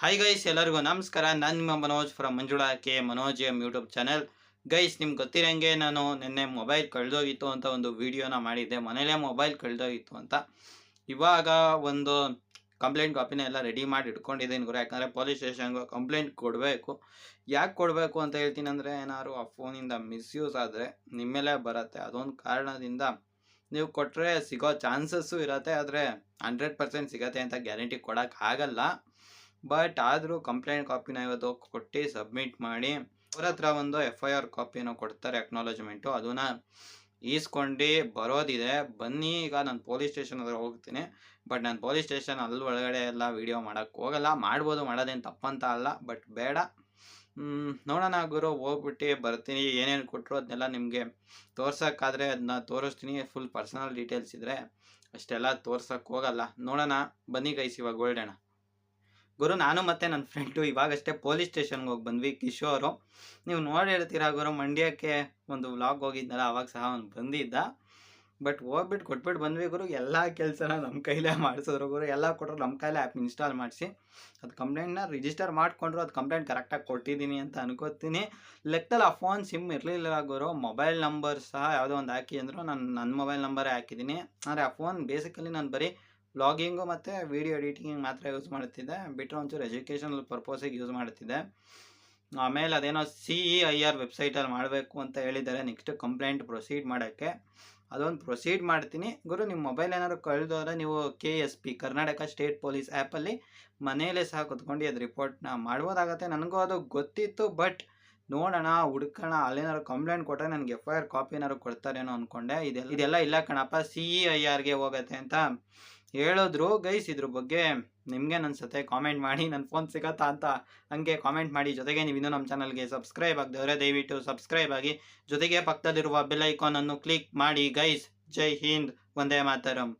Hi guys ಎಲ್ಲರಿಗೂ ನಮಸ್ಕಾರ. ನಾನು ನಿಮ್ಮ Manoj from Manjula K Manoj M YouTube channel guys ನಿಮ್ಗೆ ಗೊತ್ತಿರಂಗೆ ನಾನು ನಿನ್ನೆ ಮೊಬೈಲ್ ಕಳೆದೋಗಿತ್ತು ಅಂತ ಒಂದು ವಿಡಿಯೋನ ಮಾಡಿದ್ದೆ. ಮನೇಲೇ ಮೊಬೈಲ್ ಕಳೆದೋಗಿತ್ತು ಅಂತ. ಇವಾಗ ಒಂದು ಕಂಪ್ಲೇಂಟ್ ಕಾಪಿನ ಎಲ್ಲ ರೆಡಿ ಮಾಡಿ ಇಟ್ಕೊಂಡಿದ್ದೀನಿ ಗುರು. ಯಾಕಂದರೆ ಪೊಲೀಸ್ ಸ್ಟೇಷನ್ಗೆ ಕಂಪ್ಲೇಂಟ್ ಕೊಡಬೇಕು. ಯಾಕೆ ಕೊಡಬೇಕು ಅಂತ ಹೇಳ್ತೀನಿ ಅಂದರೆ, ಏನಾದ್ರು ಆ ಫೋನಿಂದ ಮಿಸ್ಯೂಸ್ ಆದರೆ ನಿಮ್ಮೇಲೆ ಬರುತ್ತೆ. ಅದೊಂದು ಕಾರಣದಿಂದ ನೀವು ಕೊಟ್ಟರೆ ಸಿಗೋ ಚಾನ್ಸಸ್ಸು ಇರತ್ತೆ. ಆದರೆ ಹಂಡ್ರೆಡ್ ಪರ್ಸೆಂಟ್ ಸಿಗತ್ತೆ ಅಂತ ಗ್ಯಾರಂಟಿ ಕೊಡೋಕ್ಕಾಗಲ್ಲ ಬಟ್ ಆದರೂ ಕಂಪ್ಲೇಂಟ್ ಕಾಪಿನ ಇವತ್ತು ಕೊಟ್ಟು ಸಬ್ಮಿಟ್ ಮಾಡಿ, ಅವ್ರ ಹತ್ರ ಒಂದು ಎಫ್ ಐ ಆರ್ ಕಾಪಿನ ಕೊಡ್ತಾರೆ ಅಕ್ನಾಲಜ್ಮೆಂಟು ಅದನ್ನ ಈಸ್ಕೊಂಡು ಬರೋದಿದೆ. ಬನ್ನಿ, ಈಗ ನಾನು ಪೊಲೀಸ್ ಸ್ಟೇಷನ್ ಹತ್ರ ಹೋಗ್ತೀನಿ. ಬಟ್ ನಾನು ಪೊಲೀಸ್ ಸ್ಟೇಷನ್ ಅಲ್ಲಿ ಒಳಗಡೆ ಎಲ್ಲ ವೀಡಿಯೋ ಮಾಡೋಕ್ಕೆ ಹೋಗಲ್ಲ. ಮಾಡ್ಬೋದು, ಮಾಡೋದೇನು ತಪ್ಪಂತ ಅಲ್ಲ. ಬಟ್ ಬೇಡ. ನೋಡೋಣ ಗುರು, ಹೋಗ್ಬಿಟ್ಟು ಬರ್ತೀನಿ. ಏನೇನು ಕೊಟ್ಟರು ಅದನ್ನೆಲ್ಲ ನಿಮಗೆ ತೋರ್ಸೋಕ್ಕಾದರೆ ಅದನ್ನ ತೋರಿಸ್ತೀನಿ. ಫುಲ್ ಪರ್ಸನಲ್ ಡೀಟೇಲ್ಸ್ ಇದ್ದರೆ ಅಷ್ಟೆಲ್ಲ ತೋರ್ಸೋಕ್ಕೆ ಹೋಗಲ್ಲ. ನೋಡೋಣ. ಬನ್ನಿ ಗೈಸ್ ಇವಾಗ ಹೊರಡೋಣ ಗುರು, ನಾನು ಮತ್ತೆ ನನ್ನ ಫ್ರೆಂಡು ಇವಾಗಷ್ಟೇ ಪೊಲೀಸ್ ಸ್ಟೇಷನ್ಗೆ ಹೋಗಿ ಬಂದ್ವಿ. ಕಿಶೋರು ನೀವು ನೋಡಿ ಹೇಳ್ತೀರಾ ಗುರು, ಮಂಡ್ಯಕ್ಕೆ ಒಂದು ವ್ಲಾಗ್ ಹೋಗಿದ್ನಲ್ಲ, ಅವಾಗ ಸಹ ಅವ್ನು ಬಂದಿದ್ದ. ಬಟ್ ಹೋಗ್ಬಿಟ್ಟು ಕೊಟ್ಬಿಟ್ಟು ಬಂದ್ವಿ ಗುರು. ಎಲ್ಲ ಕೆಲಸನ ನಮ್ಮ ಕೈಲೇ ಮಾಡಿಸಿದ್ರು ಗುರು. ಎಲ್ಲ ಕೊಟ್ಟರು ನಮ್ಮ ಕೈಲೇ ಆ್ಯಪ್ ಇನ್ಸ್ಟಾಲ್ ಮಾಡಿಸಿ. ಅದು ಕಂಪ್ಲೇಂಟ್ನ ರಿಜಿಸ್ಟರ್ ಮಾಡಿಕೊಂಡ್ರು. ಅದು ಕಂಪ್ಲೇಂಟ್ ಕರೆಕ್ಟಾಗಿ ಕೊಟ್ಟಿದ್ದೀನಿ ಅಂತ ಅನ್ಕೋತೀನಿ. ಲೆಕ್ಕದಲ್ಲಿ ಆ ಫೋನ್ ಸಿಮ್ ಇರಲಿಲ್ಲ ಗುರು. ಮೊಬೈಲ್ ನಂಬರ್ ಸಹ ಯಾವುದೋ ಒಂದು ಹಾಕಿ ಅಂದರು. ನಾನು ನನ್ನ ಮೊಬೈಲ್ ನಂಬರೇ ಹಾಕಿದ್ದೀನಿ ಆದರೆ ಆ ಫೋನ್ ಬೇಸಿಕಲಿ ನಾನು ಬರೀ ವ್ಲಾಗಿಂಗು ಮತ್ತು ವೀಡಿಯೋ ಎಡಿಟಿಂಗ್ ಮಾತ್ರ ಯೂಸ್ ಮಾಡ್ತಿದ್ದೆ ಬಿಟ್ಟರೆ ಒಂಚೂರು ಎಜುಕೇಷನಲ್ ಪರ್ಪೋಸಿಗೆ ಯೂಸ್ ಮಾಡ್ತಿದ್ದೆ ಆಮೇಲೆ ಅದೇನೋ ಸಿ ಇ ಐ ಆರ್ ವೆಬ್ಸೈಟಲ್ಲಿ ಮಾಡಬೇಕು ಅಂತ ಹೇಳಿದ್ದಾರೆ. ನೆಕ್ಸ್ಟ್ ಕಂಪ್ಲೇಂಟ್ ಪ್ರೊಸೀಡ್ ಮಾಡೋಕ್ಕೆ. ಅದೊಂದು ಪ್ರೊಸೀಡ್ ಮಾಡ್ತೀನಿ. ಗುರು ನಿಮ್ಮ ಮೊಬೈಲ್ ಏನಾದ್ರು ಕಳೆದೋದ್ರೆ ನೀವು K S P Karnataka state police ಆ್ಯಪಲ್ಲಿ ಮನೆಯಲ್ಲೇ ಸಹ ಕುತ್ಕೊಂಡು ಅದು ರಿಪೋರ್ಟ್ನ ಮಾಡ್ಬೋದಾಗತ್ತೆ. ನನಗೂ ಅದು ಗೊತ್ತಿತ್ತು ಬಟ್ ನೋಡೋಣ, ಹುಡ್ಕೋಣ, ಅಲ್ಲೇನಾದ್ರು ಕಂಪ್ಲೇಂಟ್ ಕೊಟ್ಟರೆ ನನಗೆ ಎಫ್ ಐ ಆರ್ ಕಾಪಿ ಏನಾದ್ರು ಕೊಡ್ತಾರೇನೋ ಅಂದ್ಕೊಂಡೆ ಇದೆಲ್ಲ ಇದೆಲ್ಲ ಇಲ್ಲ ಕಣಪ್ಪ ಸಿ ಇ ಐ ಆರ್ಗೆ ಹೋಗತ್ತೆ ಅಂತ. ಹೇಳಿದ್ರು ಗೈಸ್ ಇದ್ರ ಬಗ್ಗೆ ನಿಮಗೆ ಅನ್ಸುತ್ತೆ ಕಾಮೆಂಟ್ ಮಾಡಿ ನನ್ನ ಫೋನ್ ಸಿಗತ್ತಾ ಅಂತ ಹಂಗೆ ಕಾಮೆಂಟ್ ಮಾಡಿ. ಜೊತೆಗೆ ನೀವು ಇನ್ನೂ ನಮ್ಮ ಚಾನಲ್ಗೆ ಸಬ್ಸ್ಕ್ರೈಬ್ ಆಗದವರೆ ದಯವಿಟ್ಟು ಸಬ್ಸ್ಕ್ರೈಬ್ ಆಗಿ. ಜೊತೆಗೆ ಪಕ್ಕದಲ್ಲಿರುವ ಬೆಲ್ ಐಕಾನ್ ಅನ್ನು ಕ್ಲಿಕ್ ಮಾಡಿ ಗೈಸ್ ಜೈ ಹಿಂದ್ ಒಂದೇ ಮಾತರಂ.